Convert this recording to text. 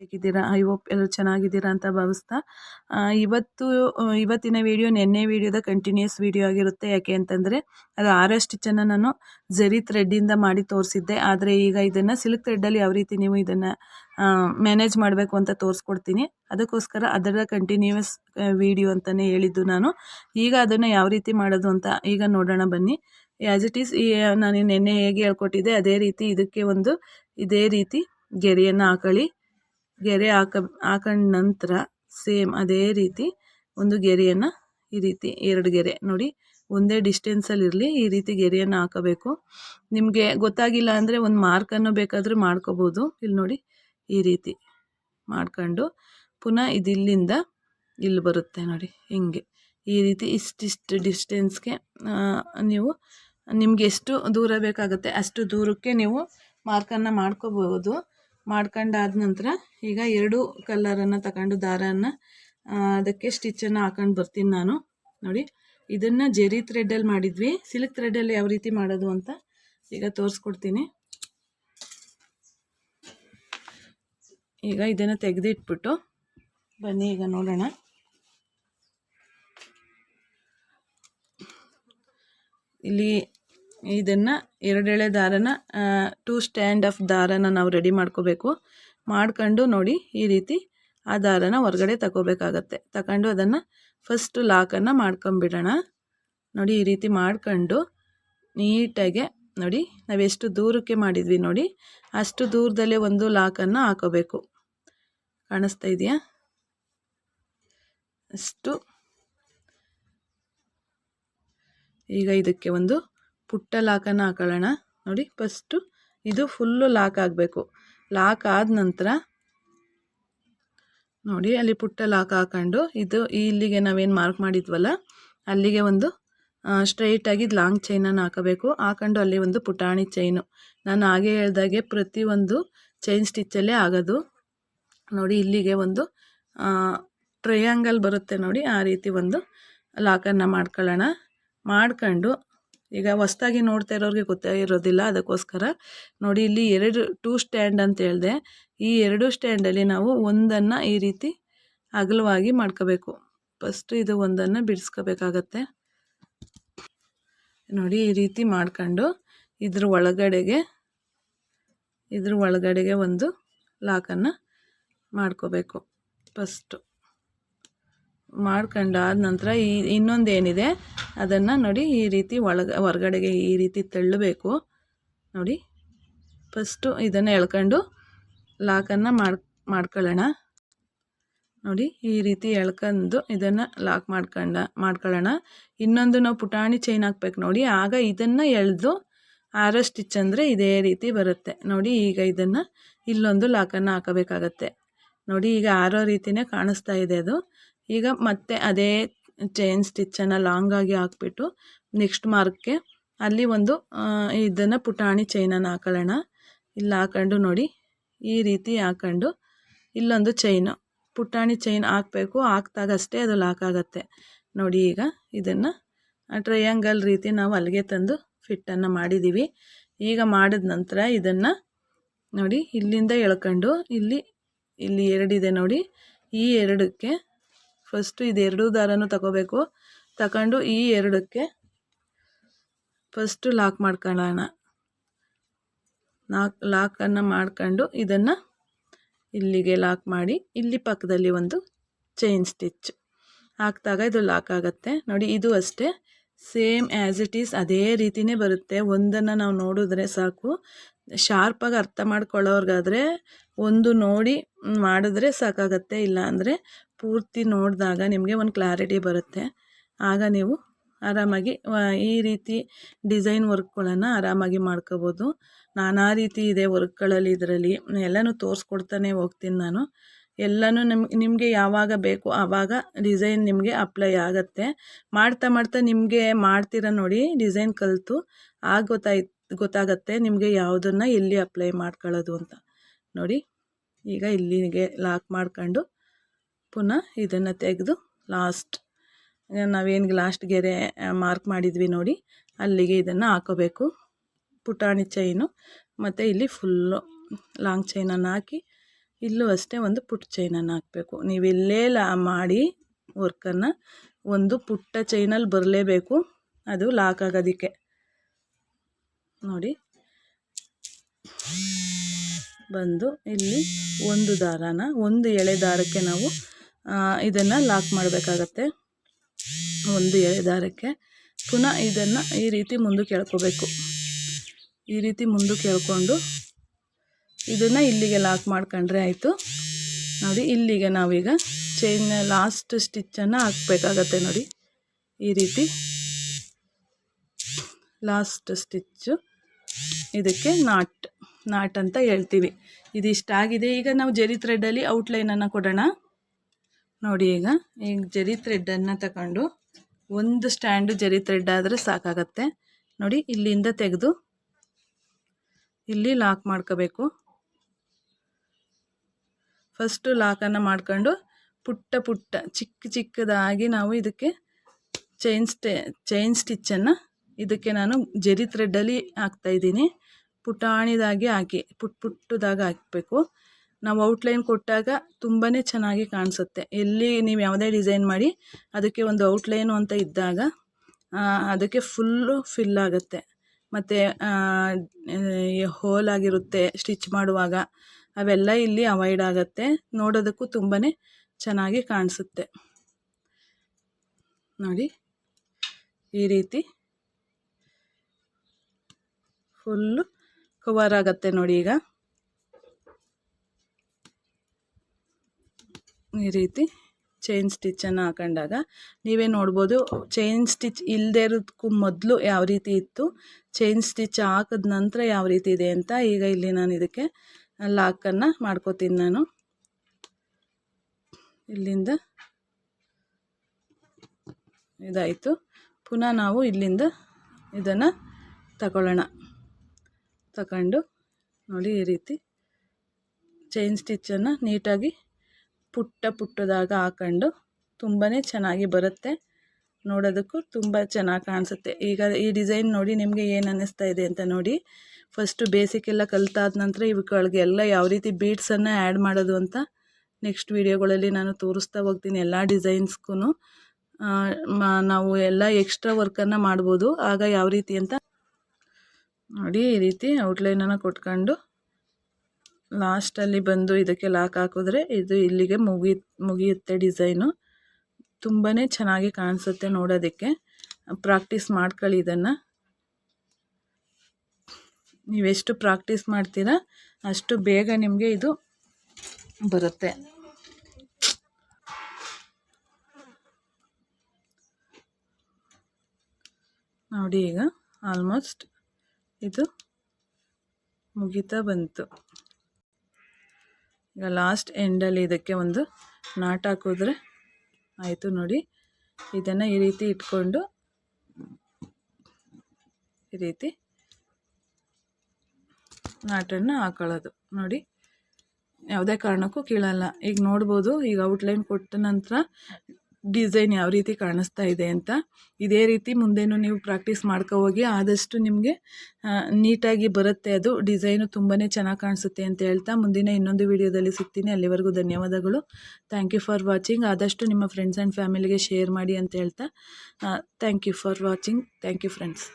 ಹೇಗಿದ್ದೀರಾ? I hope ಎಲ್ಲರೂ ಚೆನ್ನಾಗಿದ್ದೀರಾ ಅಂತ ಭಾವಿಸ್ತಾ. ಇವತ್ತು ಇವತ್ತಿನ ವಿಡಿಯೋ ನಿನ್ನೆ ವಿಡಿಯೋದ ಕಂಟಿನ್ಯೂಸ್ ವಿಡಿಯೋ ಆಗಿರುತ್ತೆ. ಯಾಕೆ ಅಂತಂದರೆ, ಅದು ಆರ ಸ್ಟಿಚ್ಚನ್ನು ನಾನು ಜರಿ ಥ್ರೆಡ್ಡಿಂದ ಮಾಡಿ ತೋರಿಸಿದ್ದೆ. ಆದರೆ ಈಗ ಇದನ್ನು ಸಿಲ್ಕ್ ಥ್ರೆಡ್ಡಲ್ಲಿ ಯಾವ ರೀತಿ ನೀವು ಇದನ್ನು ಮ್ಯಾನೇಜ್ ಮಾಡಬೇಕು ಅಂತ ತೋರಿಸ್ಕೊಡ್ತೀನಿ. ಅದಕ್ಕೋಸ್ಕರ ಅದರ ಕಂಟಿನ್ಯೂಸ್ ವಿಡಿಯೋ ಅಂತಲೇ ಹೇಳಿದ್ದು ನಾನು. ಈಗ ಅದನ್ನು ಯಾವ ರೀತಿ ಮಾಡೋದು ಅಂತ ಈಗ ನೋಡೋಣ ಬನ್ನಿ. ಆ್ಯಸ್ ಇಟ್ ಈಸ್ ಈ, ನಾನು ನಿನ್ನೆ ಹೇಗೆ ಹೇಳ್ಕೊಟ್ಟಿದ್ದೆ, ಅದೇ ರೀತಿ ಇದಕ್ಕೆ ಒಂದು, ಇದೇ ರೀತಿ ಗೆರೆಯನ್ನು ಹಾಕೊಳ್ಳಿ. ಗೆರೆ ಹಾಕ ಹಾಕೊಂಡ ನಂತರ ಸೇಮ್ ಅದೇ ರೀತಿ ಒಂದು ಗೆರೆಯನ್ನು ಈ ರೀತಿ ಎರಡು ಗೆರೆ ನೋಡಿ ಒಂದೇ ಡಿಸ್ಟೆನ್ಸಲ್ಲಿ ಇರಲಿ ಈ ರೀತಿ ಗೆರೆಯನ್ನು ಹಾಕಬೇಕು. ನಿಮಗೆ ಗೊತ್ತಾಗಿಲ್ಲ ಅಂದರೆ ಒಂದು ಮಾರ್ಕನ್ನು ಬೇಕಾದರೂ ಮಾಡ್ಕೋಬೋದು. ಇಲ್ಲಿ ನೋಡಿ ಈ ರೀತಿ ಮಾಡ್ಕೊಂಡು ಪುನಃ ಇದಿಲ್ಲಿಂದ ಇಲ್ಲಿ ಬರುತ್ತೆ ನೋಡಿ ಹಿಂಗೆ. ಈ ರೀತಿ ಇಷ್ಟಿಷ್ಟು ಡಿಸ್ಟೆನ್ಸ್ಗೆ ನೀವು ನಿಮಗೆ ಎಷ್ಟು ದೂರ ಬೇಕಾಗುತ್ತೆ ಅಷ್ಟು ದೂರಕ್ಕೆ ನೀವು ಮಾರ್ಕನ್ನು ಮಾಡ್ಕೋಬೋದು. ಮಾಡ್ಕೊಂಡಾದ ನಂತರ ಈಗ ಎರಡು ಕಲ್ಲರನ್ನು ತಗೊಂಡು ದಾರನ ಅದಕ್ಕೆ ಸ್ಟಿಚ್ಚನ್ನು ಹಾಕೊಂಡು ಬರ್ತೀನಿ ನಾನು. ನೋಡಿ, ಇದನ್ನು ಜೆರಿ ಥ್ರೆಡ್ಡಲ್ಲಿ ಮಾಡಿದ್ವಿ. ಸಿಲ್ಕ್ ಥ್ರೆಡ್ಡಲ್ಲಿ ಯಾವ ರೀತಿ ಮಾಡೋದು ಅಂತ ಈಗ ತೋರಿಸ್ಕೊಡ್ತೀನಿ. ಈಗ ಇದನ್ನು ತೆಗೆದಿಟ್ಬಿಟ್ಟು ಬನ್ನಿ, ಈಗ ನೋಡೋಣ. ಇಲ್ಲಿ ಇದನ್ನು ಎರಡೆಳೆ ದಾರನ ಟೂ ಸ್ಟ್ಯಾಂಡ್ ಆಫ್ ದಾರನ ನಾವು ರೆಡಿ ಮಾಡ್ಕೋಬೇಕು. ಮಾಡ್ಕೊಂಡು ನೋಡಿ ಈ ರೀತಿ ಆ ದಾರನ ಹೊರಗಡೆ ತಗೋಬೇಕಾಗತ್ತೆ ತಗೊಂಡು ಅದನ್ನು ಫಸ್ಟು ಲಾಕನ್ನು ಮಾಡ್ಕೊಂಬಿಡೋಣ. ನೋಡಿ ಈ ರೀತಿ ಮಾಡ್ಕೊಂಡು ನೀಟಾಗೆ ನೋಡಿ ನಾವೆಷ್ಟು ದೂರಕ್ಕೆ ಮಾಡಿದ್ವಿ ನೋಡಿ. ಅಷ್ಟು ದೂರದಲ್ಲೇ ಒಂದು ಲಾಕನ್ನು ಹಾಕೋಬೇಕು. ಕಾಣಿಸ್ತಾ ಇದೆಯಾ? ಅಷ್ಟು. ಈಗ ಇದಕ್ಕೆ ಒಂದು ಪುಟ್ಟ ಲಾಕನ್ನು ಹಾಕೊಳ್ಳೋಣ. ನೋಡಿ ಫಸ್ಟು ಇದು ಫುಲ್ಲು ಲಾಕ್ ಆಗಬೇಕು. ಲಾಕ್ ಆದ ನಂತರ ನೋಡಿ, ಅಲ್ಲಿ ಪುಟ್ಟ ಲಾಕ್ ಹಾಕೊಂಡು ಇದು ಇಲ್ಲಿಗೆ ನಾವೇನು ಮಾರ್ಕ್ ಮಾಡಿದ್ವಲ್ಲ, ಅಲ್ಲಿಗೆ ಒಂದು ಸ್ಟ್ರೈಟಾಗಿ ಲಾಂಗ್ ಚೈನನ್ನು ಹಾಕಬೇಕು. ಹಾಕೊಂಡು ಅಲ್ಲಿ ಒಂದು ಪುಟಾಣಿ ಚೈನು ನಾನು ಹಾಗೆ ಹೇಳ್ದಾಗೆ ಪ್ರತಿಯೊಂದು ಚೈನ್ ಸ್ಟಿಚ್ಚಲ್ಲೇ ಆಗೋದು. ನೋಡಿ, ಇಲ್ಲಿಗೆ ಒಂದು ಟ್ರಯಾಂಗಲ್ ಬರುತ್ತೆ ನೋಡಿ, ಆ ರೀತಿ ಒಂದು ಲಾಕನ್ನು ಮಾಡ್ಕೊಳ್ಳೋಣ. ಮಾಡ್ಕೊಂಡು ಈಗ ಹೊಸ್ದಾಗಿ ನೋಡ್ತಾ ಇರೋರಿಗೆ ಗೊತ್ತೇ ಇರೋದಿಲ್ಲ, ಅದಕ್ಕೋಸ್ಕರ. ನೋಡಿ, ಇಲ್ಲಿ ಎರಡು ಟೂ ಸ್ಟ್ಯಾಂಡ್ ಅಂತ ಹೇಳಿದೆ. ಈ ಎರಡು ಸ್ಟ್ಯಾಂಡಲ್ಲಿ ನಾವು ಒಂದನ್ನು ಈ ರೀತಿ ಅಗಲವಾಗಿ ಮಾಡ್ಕೋಬೇಕು. ಫಸ್ಟ್ ಇದು ಒಂದನ್ನು ಬಿಡಿಸ್ಕೋಬೇಕಾಗತ್ತೆ. ನೋಡಿ, ಈ ರೀತಿ ಮಾಡ್ಕೊಂಡು ಇದ್ರ ಒಳಗಡೆಗೆ ಇದ್ರ ಒಳಗಡೆಗೆ ಒಂದು ಲಾಕನ್ನು ಮಾಡ್ಕೋಬೇಕು. ಫಸ್ಟು ಮಾಡ್ಕೊಂಡಾದ ನಂತರ ಈ ಇನ್ನೊಂದು ಏನಿದೆ ಅದನ್ನು ನೋಡಿ ಈ ರೀತಿ ಒಳಗ, ಹೊರಗಡೆಗೆ ಈ ರೀತಿ ತಳ್ಳಬೇಕು. ನೋಡಿ ಫಸ್ಟು ಇದನ್ನು ಎಳ್ಕೊಂಡು ಲಾಕನ್ನು ಮಾಡಿ, ಮಾಡ್ಕೊಳ್ಳೋಣ. ನೋಡಿ, ಈ ರೀತಿ ಎಳ್ಕೊಂಡು ಇದನ್ನು ಲಾಕ್ ಮಾಡ್ಕೊಂಡ, ಮಾಡ್ಕೊಳ್ಳೋಣ. ಇನ್ನೊಂದು ನಾವು ಪುಟಾಣಿ ಚೈನ್ ಹಾಕ್ಬೇಕು ನೋಡಿ, ಆಗ ಇದನ್ನು ಎಳೆದು ಆರೋ ಸ್ಟಿಚ್ ಅಂದರೆ ಇದೇ ರೀತಿ ಬರುತ್ತೆ. ನೋಡಿ, ಈಗ ಇದನ್ನು ಇಲ್ಲೊಂದು ಲಾಕನ್ನು ಹಾಕಬೇಕಾಗತ್ತೆ. ನೋಡಿ, ಈಗ ಆರೋ ರೀತಿಯೇ ಕಾಣಿಸ್ತಾ ಇದೆ ಅದು. ಈಗ ಮತ್ತೆ ಅದೇ ಚೈನ್ ಸ್ಟಿಚ್ಚನ್ನು ಲಾಂಗಾಗಿ ಹಾಕ್ಬಿಟ್ಟು ನೆಕ್ಸ್ಟ್ ಮಾರ್ಕ್ಗೆ ಅಲ್ಲಿ ಒಂದು ಇದನ್ನು ಪುಟಾಣಿ ಚೈನನ್ನು ಹಾಕೊಳ್ಳೋಣ. ಇಲ್ಲಿ ಹಾಕೊಂಡು ನೋಡಿ, ಈ ರೀತಿ ಹಾಕೊಂಡು ಇಲ್ಲೊಂದು ಚೈನು ಪುಟಾಣಿ ಚೈನ್ ಹಾಕಬೇಕು. ಹಾಕ್ದಾಗಷ್ಟೇ ಅದು ಲಾಕ್ ಆಗುತ್ತೆ. ನೋಡಿ ಈಗ ಇದನ್ನು ಟ್ರಯಾಂಗಲ್ ರೀತಿ ನಾವು ಅಲ್ಲಿಗೆ ತಂದು ಫಿಟ್ಟನ್ನು ಮಾಡಿದ್ದೀವಿ ಈಗ ಮಾಡಿದ ನಂತರ ಇದನ್ನು ನೋಡಿ ಇಲ್ಲಿಂದ ಎಳ್ಕೊಂಡು, ಇಲ್ಲಿ ಇಲ್ಲಿ ಎರಡಿದೆ ನೋಡಿ. ಈ ಎರಡಕ್ಕೆ ಫಸ್ಟು ಎರಡೂ ದಾರನೂ ತಗೋಬೇಕು. ತಗೊಂಡು ಈ ಎರಡಕ್ಕೆ ಫಸ್ಟು ಲಾಕ್ ಮಾಡ್ಕೊಳ್ಳೋಣ. ಲಾಕ್ ಲಾಕನ್ನು ಮಾಡ್ಕೊಂಡು ಇದನ್ನು ಇಲ್ಲಿಗೆ ಲಾಕ್ ಮಾಡಿ, ಇಲ್ಲಿ ಪಕ್ಕದಲ್ಲಿ ಒಂದು ಚೈನ್ ಸ್ಟಿಚ್ ಹಾಕಿದಾಗ ಇದು ಲಾಕ್ ಆಗುತ್ತೆ. ನೋಡಿ ಇದು ಅಷ್ಟೇ. ಸೇಮ್ ಆ್ಯಸ್ ಇಟ್ ಈಸ್ ಅದೇ ರೀತಿಯೇ ಬರುತ್ತೆ. ಒಂದನ್ನು ನಾವು ನೋಡಿದ್ರೆ ಸಾಕು. ಶಾರ್ಪಾಗಿ ಅರ್ಥ ಮಾಡ್ಕೊಳ್ಳೋರ್ಗಾದರೆ ಒಂದು ನೋಡಿ ಮಾಡಿದ್ರೆ ಸಾಕಾಗತ್ತೆ. ಇಲ್ಲ ಅಂದರೆ ಪೂರ್ತಿ ನೋಡಿದಾಗ ನಿಮಗೆ ಒಂದು ಕ್ಲಾರಿಟಿ ಬರುತ್ತೆ. ಆಗ ನೀವು ಆರಾಮಾಗಿ ಈ ರೀತಿ ಡಿಸೈನ್ ವರ್ಕ್ಗಳನ್ನು ಆರಾಮಾಗಿ ಮಾಡ್ಕೋಬೋದು. ನಾನಾ ರೀತಿ ಇದೆ ವರ್ಕ್ಗಳಲ್ಲಿ ಇದರಲ್ಲಿ. ಎಲ್ಲನೂ ತೋರಿಸ್ಕೊಡ್ತಾನೆ ಹೋಗ್ತೀನಿ ನಾನು. ಎಲ್ಲನೂ ನಿಮ್ಗೆ ನಿಮಗೆ ಯಾವಾಗ ಬೇಕು ಆವಾಗ ಡಿಸೈನ್ ನಿಮಗೆ ಅಪ್ಲೈ ಆಗುತ್ತೆ. ಮಾಡ್ತಾ ಮಾಡ್ತಾ ನಿಮಗೆ ಮಾಡ್ತೀರ ನೋಡಿ ಡಿಸೈನ್ ಕಲಿತು, ಆಗ ಗೊತ್ತಾಯ್ ಗೊತ್ತಾಗತ್ತೆ ನಿಮಗೆ ಯಾವುದನ್ನು ಎಲ್ಲಿ ಅಪ್ಲೈ ಮಾಡ್ಕೊಳ್ಳೋದು ಅಂತ. ನೋಡಿ, ಈಗ ಇಲ್ಲಿಗೆ ಲಾಕ್ ಮಾಡ್ಕೊಂಡು ಪುನಃ ಇದನ್ನು ತೆಗೆದು ಲಾಸ್ಟ್ ನಾವೇನು ಲಾಸ್ಟ್ ಗೆರೆ ಮಾರ್ಕ್ ಮಾಡಿದ್ವಿ ನೋಡಿ, ಅಲ್ಲಿಗೆ ಇದನ್ನು ಹಾಕೋಬೇಕು. ಪುಟಾಣಿ ಚೈನು ಮತ್ತು ಇಲ್ಲಿ ಫುಲ್ಲು ಲಾಂಗ್ ಚೈನನ್ನು ಹಾಕಿ, ಇಲ್ಲೂ ಅಷ್ಟೇ ಒಂದು ಪುಟ್ ಚೈನನ್ನು ಹಾಕಬೇಕು. ನೀವೆಲ್ಲೇ ಲಾ, ಮಾಡಿ ವರ್ಕನ್ನು ಒಂದು ಪುಟ್ಟ ಚೈನಲ್ಲಿ ಬರಲೇಬೇಕು, ಅದು ಲಾಕ್ ಆಗೋದಕ್ಕೆ. ನೋಡಿ. ಬಂದು ಇಲ್ಲಿ ಒಂದು ದಾರಾನ, ಒಂದು ಎಳೆ ದಾರಕ್ಕೆ ನಾವು ಇದನ್ನು ಲಾಕ್ ಮಾಡಬೇಕಾಗತ್ತೆ. ಒಂದು ಎಳೆ ದಾರಕ್ಕೆ ಪುನಃ ಇದನ್ನು ಈ ರೀತಿ ಮುಂದೆ ಎಳ್ಕೋಬೇಕು ಈ ರೀತಿ ಮುಂದೆ ಎಳ್ಕೊಂಡು ಇದನ್ನು ಇಲ್ಲಿಗೆ ಲಾಕ್ ಮಾಡ್ಕೊಂಡ್ರೆ ಆಯಿತು. ನೋಡಿ, ಇಲ್ಲಿಗೆ ನಾವೀಗ ಚೈನ್ ಲಾಸ್ಟ್ ಸ್ಟಿಚ್ಚನ್ನು ಹಾಕ್ಬೇಕಾಗತ್ತೆ ನೋಡಿ. ಈ ರೀತಿ ಲಾಸ್ಟ್ ಸ್ಟಿಚ್ಚು ಇದಕ್ಕೆ ನಾಟ್ ನಾಟ್ ಅಂತ ಹೇಳ್ತೀವಿ. ಇದಿಷ್ಟಾಗಿದೆ. ಈಗ ನಾವು ಜರಿ ಥ್ರೆಡ್ಡಲ್ಲಿ ಔಟ್ಲೈನನ್ನು ಕೊಡೋಣ. ನೋಡಿ ಈಗ ಈಗ ಜರಿ ಥ್ರೆಡ್ಡನ್ನು ತಗೊಂಡು ಒಂದು ಸ್ಟ್ಯಾಂಡು ಜರಿ ಥ್ರೆಡ್ ಆದರೆ ಸಾಕಾಗತ್ತೆ. ನೋಡಿ, ಇಲ್ಲಿಂದ ತೆಗೆದು ಇಲ್ಲಿ ಲಾಕ್ ಮಾಡ್ಕೋಬೇಕು. ಫಸ್ಟು ಲಾಕನ್ನು ಮಾಡ್ಕೊಂಡು ಪುಟ್ಟ ಪುಟ್ಟ, ಚಿಕ್ಕ ಚಿಕ್ಕದಾಗಿ ನಾವು ಇದಕ್ಕೆ ಚೈನ್ ಸ್ಟೆ ಚೈನ್ ಸ್ಟಿಚ್ಚನ್ನು ಇದಕ್ಕೆ ನಾನು ಜರಿ ಥ್ರೆಡ್ಡಲ್ಲಿ ಹಾಕ್ತಾಯಿದ್ದೀನಿ ಪುಟಾಣಿದಾಗಿ ಹಾಕಿ, ಪುಟ್ ಪುಟ್ಟದಾಗಿ ಹಾಕಬೇಕು. ನಾವು ಔಟ್ಲೈನ್ ಕೊಟ್ಟಾಗ ತುಂಬಾ ಚೆನ್ನಾಗಿ ಕಾಣಿಸುತ್ತೆ. ಎಲ್ಲಿ ನೀವು ಯಾವುದೇ ಡಿಸೈನ್ ಮಾಡಿ ಅದಕ್ಕೆ ಒಂದು ಔಟ್ಲೈನು ಅಂತ ಇದ್ದಾಗ ಅದಕ್ಕೆ ಫುಲ್ಲು ಫಿಲ್ ಆಗುತ್ತೆ. ಮತ್ತು ಹೋಲ್ ಆಗಿರುತ್ತೆ ಸ್ಟಿಚ್ ಮಾಡುವಾಗ ಅವೆಲ್ಲ ಇಲ್ಲಿ ಅವಾಯ್ಡ್ ಆಗುತ್ತೆ. ನೋಡೋದಕ್ಕೂ ತುಂಬಾ ಚೆನ್ನಾಗಿ ಕಾಣಿಸುತ್ತೆ. ನೋಡಿ, ಈ ರೀತಿ ಫುಲ್ಲು ಕವರ್ ಆಗುತ್ತೆ ನೋಡಿ ಈಗ. ಈ ರೀತಿ ಚೈನ್ ಸ್ಟಿಚ್ಚನ್ನು ಹಾಕೊಂಡಾಗ ನೀವೇ ನೋಡ್ಬೋದು ಚೈನ್ ಸ್ಟಿಚ್ ಇಲ್ಲದೇ ಇರೋದಕ್ಕೂ ಮೊದಲು ಯಾವ ರೀತಿ ಇತ್ತು? ಚೈನ್ ಸ್ಟಿಚ್ ಹಾಕಿದ ನಂತರ ಯಾವ ರೀತಿ ಇದೆ ಅಂತ ಈಗ ಇಲ್ಲಿ ನಾನು ಇದಕ್ಕೆ ಲಾಕನ್ನು ಮಾಡ್ಕೋತೀನಿ ನಾನು. ಇಲ್ಲಿಂದ ಇದಾಯಿತು. ಪುನಃ ನಾವು ಇಲ್ಲಿಂದ ಇದನ್ನು ತಗೊಳ್ಳೋಣ. ತಗೊಂಡು ನೋಡಿ ಈ ರೀತಿ ಚೈನ್ ಸ್ಟಿಚ್ಚನ್ನು ನೀಟಾಗಿ ಪುಟ್ಟ ಪುಟ್ಟದಾಗ ಹಾಕೊಂಡು ತುಂಬಾ ಚೆನ್ನಾಗಿ ಬರುತ್ತೆ. ನೋಡೋದಕ್ಕೂ ತುಂಬ ಚೆನ್ನಾಗಿ ಕಾಣಿಸುತ್ತೆ. ಈಗ ಈ ಡಿಸೈನ್ ನೋಡಿ ನಿಮಗೆ ಏನು ಅನ್ನಿಸ್ತಾ ಇದೆ ಅಂತ ನೋಡಿ. ಫಸ್ಟು ಬೇಸಿಕ್ ಎಲ್ಲ ಕಲಿತಾದ ನಂತರ ಇವುಗಳಿಗೆ ಎಲ್ಲ ಯಾವ ರೀತಿ ಬೀಡ್ಸನ್ನು ಆ್ಯಡ್ ಮಾಡೋದು ಅಂತ ನೆಕ್ಸ್ಟ್ ವೀಡಿಯೋಗಳಲ್ಲಿ ನಾನು ತೋರಿಸ್ತಾ ಹೋಗ್ತೀನಿ ಎಲ್ಲ ಡಿಸೈನ್ಸ್ಗೂ ನಾವು ಎಲ್ಲ ಎಕ್ಸ್ಟ್ರಾ ವರ್ಕನ್ನು ಮಾಡ್ಬೋದು. ಆಗ ಯಾವ ರೀತಿ ಅಂತ ನೋಡಿ ಈ ರೀತಿ ಔಟ್ಲೈನನ್ನು ಕೊಟ್ಕೊಂಡು ಲಾಸ್ಟಲ್ಲಿ ಬಂದು ಇದಕ್ಕೆ ಲಾಕ್ ಹಾಕಿದ್ರೆ ಇದು ಇಲ್ಲಿಗೆ ಮುಗಿ, ಮುಗಿಯುತ್ತೆ ಡಿಸೈನು. ತುಂಬಾ ಚೆನ್ನಾಗಿ ಕಾಣಿಸುತ್ತೆ ನೋಡೋದಕ್ಕೆ. ಪ್ರಾಕ್ಟೀಸ್ ಮಾಡ್ಕೊಳ್ಳಿ ಇದನ್ನು. ನೀವೆಷ್ಟು ಪ್ರಾಕ್ಟೀಸ್ ಮಾಡ್ತೀರಾ, ಅಷ್ಟು ಬೇಗ ನಿಮಗೆ ಇದು ಬರುತ್ತೆ. ನೋಡಿ ಈಗ, ಆಲ್ಮೋಸ್ಟ್ ಇದು ಮುಗಿತಾ ಬಂತು. ಈಗ ಲಾಸ್ಟ್ ಎಂಡಲ್ಲಿ ಇದಕ್ಕೆ ಒಂದು ನಾಟ್ ಹಾಕಿದ್ರೆ ಆಯಿತು ನೋಡಿ. ಇದನ್ನು ಈ ರೀತಿ ಇಟ್ಕೊಂಡು ಈ ರೀತಿ ನಾಟನ್ನು ಹಾಕೊಳ್ಳೋದು. ನೋಡಿ, ಯಾವುದೇ ಕಾರಣಕ್ಕೂ ಕೀಳಲ್ಲ. ಈಗ ನೋಡ್ಬೋದು, ಈಗ ಔಟ್ಲೈನ್ ಕೊಟ್ಟ ನಂತರ ಡಿಸೈನ್ ಯಾವ ರೀತಿ ಕಾಣಿಸ್ತಾ ಇದೆ ಅಂತ ಇದೇ ರೀತಿ ಮುಂದೇನು ನೀವು ಪ್ರಾಕ್ಟೀಸ್ ಮಾಡ್ಕೋ ಹೋಗಿ ಆದಷ್ಟು ನಿಮಗೆ ನೀಟಾಗಿ ಬರುತ್ತೆ ಅದು. ಡಿಸೈನು ತುಂಬಾ ಚೆನ್ನಾಗಿ ಕಾಣಿಸುತ್ತೆ ಅಂತ ಹೇಳ್ತಾ ಮುಂದಿನ ಇನ್ನೊಂದು ವಿಡಿಯೋದಲ್ಲಿ ಸಿಗ್ತೀನಿ. ಅಲ್ಲಿವರೆಗೂ ಧನ್ಯವಾದಗಳು. ಥ್ಯಾಂಕ್ ಯು ಫಾರ್ ವಾಚಿಂಗ್ ಆದಷ್ಟು ನಿಮ್ಮ ಫ್ರೆಂಡ್ಸ್ ಆ್ಯಂಡ್ ಫ್ಯಾಮಿಲಿಗೆ ಶೇರ್ ಮಾಡಿ ಅಂತ ಹೇಳ್ತಾ thank you for watching thank you friends